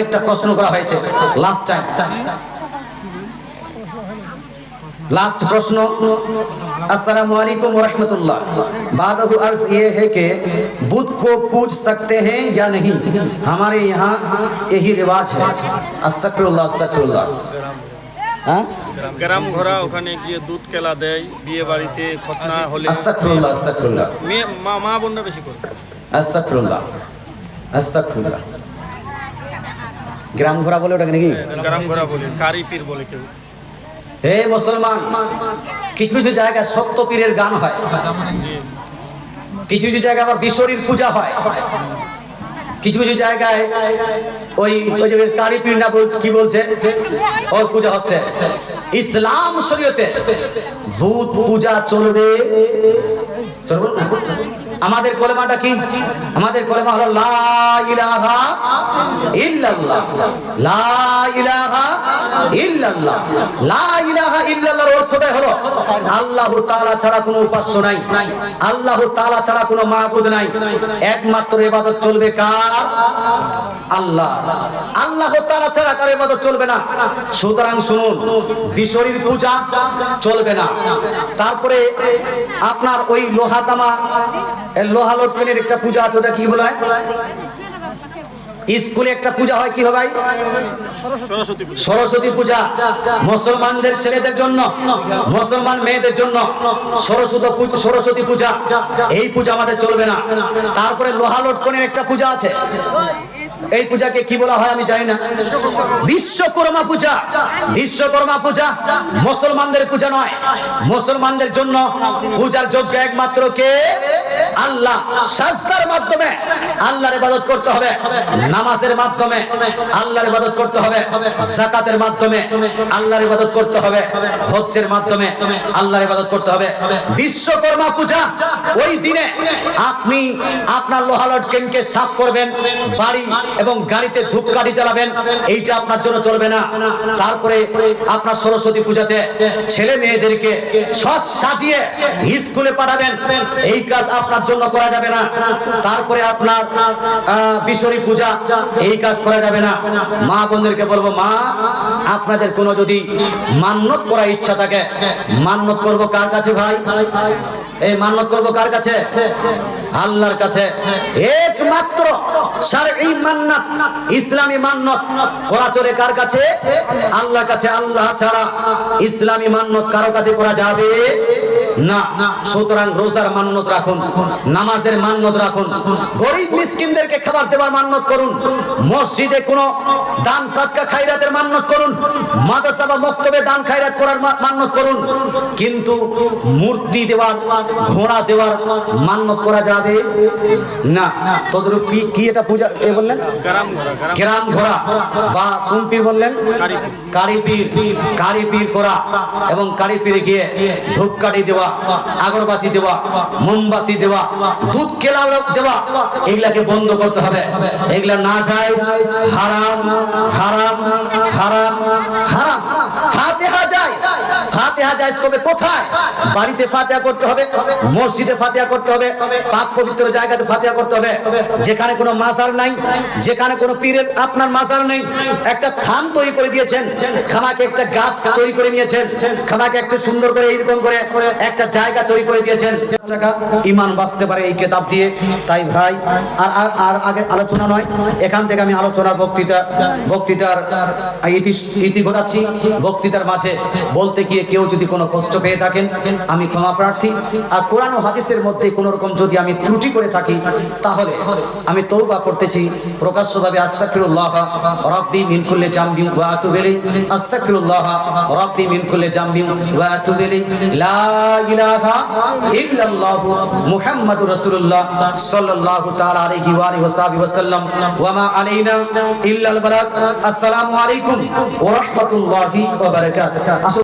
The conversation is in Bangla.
একটা প্রশ্ন করা হয়েছে লাস্ট টাইম लास्ट प्रश्न अस्सलाम वालेकुम रहमतुल्लाह बादहु अर्ज ये है कि बुद्ध को पूज सकते हैं या नहीं हमारे यहाँ यही रिवाज है अस्तगफिरुल्लाह अस्तगफिरुल्लाह हाँ গ্রাম ঘোরা ওখানে গিয়ে দুধ কেলা দেয় বিয়ে বাড়িতে খতনা হলে अस्तगफिरुल्लाह अस्तगफिरुल्लाह মেয়ে মা মা বোনরা বেশি করে अस्तगफिरुल्लाह अस्तगफिरुल्लाह গ্রাম ঘোরা বলে ওটাকে নাকি? গ্রাম ঘোরা বলে কারি পীর বলে কেউ। হে মুসলমান কিছু কিছু জায়গায় সত্য পীরের গান হয়। কিছু কিছু জায়গায় আবার বিশ্বরীর পূজা হয়। কিছু কিছু জায়গায় ওই ওই যে কালী পীর না কি বলছে? ওর পূজা হচ্ছে। ইসলাম শরীয়তে ভূত পূজা চলবে। চলবে না? আমাদের কলেমাটা কি? আমাদের কলেমা হলো লা ইলাহা লা ইলাহা লা ইলাহা ইল্লাল্লাহর অর্থটাই হলো ছাড়া কোনো উপাস্য নাই। ছাড়া কোনো নাই। একমাত্র চলবে কার? আল্লাহ। ছাড়া কারও ইবাদত চলবে না। সুতরাং শুনুন, বিশরীর পূজা চলবে না। তারপরে আপনার ওই লোহা তামা এ লোহা লটকনের একটা পূজা আছে ওটা কি বলা? হয় স্কুলে একটা পূজা হয় কি ভাই? সরস্বতী পূজা। মুসলমানদের ছেলেদের জন্য মুসলমান মেয়েদের জন্য সরস্বতী সরস্বতী পূজা। এই পূজা আমাদের চলবে না। তারপরে লোহা লটকনের একটা পূজা আছে। এই পূজাকে কি বলা হয় আমি জানি না। বিশ্বকর্মা পূজা। বিশ্বকর্মা পূজা মুসলমানদের পূজা নয়। মুসলমানদের জন্য পূজার যোগ্য একমাত্র কে? আল্লাহ সাজদার মাধ্যমে আল্লাহর ইবাদত করতে হবে, নামাজের মাধ্যমে আল্লাহর ইবাদত করতে হবে, যাকাতের মাধ্যমে আল্লাহর ইবাদত করতে হবে, হজ্জের মাধ্যমে আল্লাহর ইবাদত করতে হবে। বিশ্বকর্মা পূজা ওই দিনে আপনি আপনার লোহালট কেনকে সাফ করবেন, বাড়ি এবং গাড়িতে ধূপকাঠি জ্বালাবেন, এইটা আপনার জন্য চলবে না। তারপরে আপনার সরস্বতী পূজাতে ছেলে মেয়েদেরকে সস সাজিয়ে স্কুলে পাঠাবেন, এই কাজ আপনার জন্য করা যাবে না। তারপরে আপনার বিশ্বরী পূজা, এই কাজ করা যাবে না। মা বোনদেরকে বলব, মা, আপনাদের কোনো যদি মান্যত করার ইচ্ছা থাকে, মান্যত করব কার কাছে ভাই? এই মানত করব কার কাছে? আল্লাহর কাছে। একমাত্র মান্নাত, ইসলামী মান্নত। করা চলে কার কাছে? আল্লাহর কাছে। আল্লাহ ছাড়া ইসলামী মান্নত কারও কাছে করা যাবে না সুতরাং রোজার মান্যত রাখুন নামাজের মান্যত রাখুন গরিব মিসকিনদেরকে খাবার দেওয়ার মান্যত করুন মসজিদে কোনো দান সাদকা খাইরাতের মান্যত করুন মাদ্রাসা বা মক্তবে দান খাইরাত করার মান্যত করুন কিন্তু মূর্তি দেওয়ার ঘোড়া দেওয়ার মান্যত করা যাবে? না তোদের কি কি এটা পূজা এ বললেন? গ্রাম ঘোড়া বা কোন পীর বললেন? কারি পীর। কারি পীর করা এবং কারি পীরে গিয়ে ধূপকাঠি দেওয়া আগরবাতি দেওয়া, মোমবাতি দেওয়া, দুধ কেলা দেওয়া, এগুলাকে বন্ধ করতে হবে। এগুলা না চাই হারাম হারাম হারাম হারাম। যায় ফাতেহা যায় তবে কোথায়? বাড়িতে করতে হবে, মসজিদে করতে হবে, পাক পবিত্র জায়গাতে করতে হবে। যেখানে কোনো মাজার নাই, যেখানে কোনো পীরের আপনার মাজার নেই, একটা তৈরি করে দিয়েছেন, খামাকে একটা গাছ তৈরি করে নিয়েছেন, খামাকে সুন্দর করে এইরকম করে একটা জায়গা তৈরি করে দিয়েছেন। ইমান বাঁচতে পারে এই কেতাব দিয়ে। তাই ভাই আর, আর- আগে আলোচনা নয়, এখান থেকে আমি আলোচনার বক্তৃতা, বক্তৃতার ইতি ইতি ঘটাচ্ছি। বক্তৃতার মাঝে বলতে গিয়ে কেউ যদি কোনো কষ্ট পেয়ে থাকেন, আমি ক্ষমা প্রার্থী। আর কোরআন ও হাদিসের মধ্যে কোনো রকম যদি আমি ত্রুটি করে থাকি, তাহলে আমি তৌবা করতেছি। প্রকাশ্যভাবে আস্তাগফিরুল্লাহ, রাব্বি মিন কুল্লি জামবি ওয়া আতুবু ইলাইহি। আস্তাগফিরুল্লাহ, রাব্বি মিন কুল্লি জামবি ওয়া আতুবু ইলাইহি। লা ইলাহা ইল্লাল্লাহ মুহাম্মাদুর রাসূলুল্লাহ সাল্লাল্লাহু তাআলা আলাইহি ওয়া আলিহি ওয়া সাল্লাম। ওয়া মা আলাইনা ইল্লাল বালাগ। আসসালামু আলাইকুম ওয়া রাহমাতুল্লাহি ওয়া বারাকাতুহু।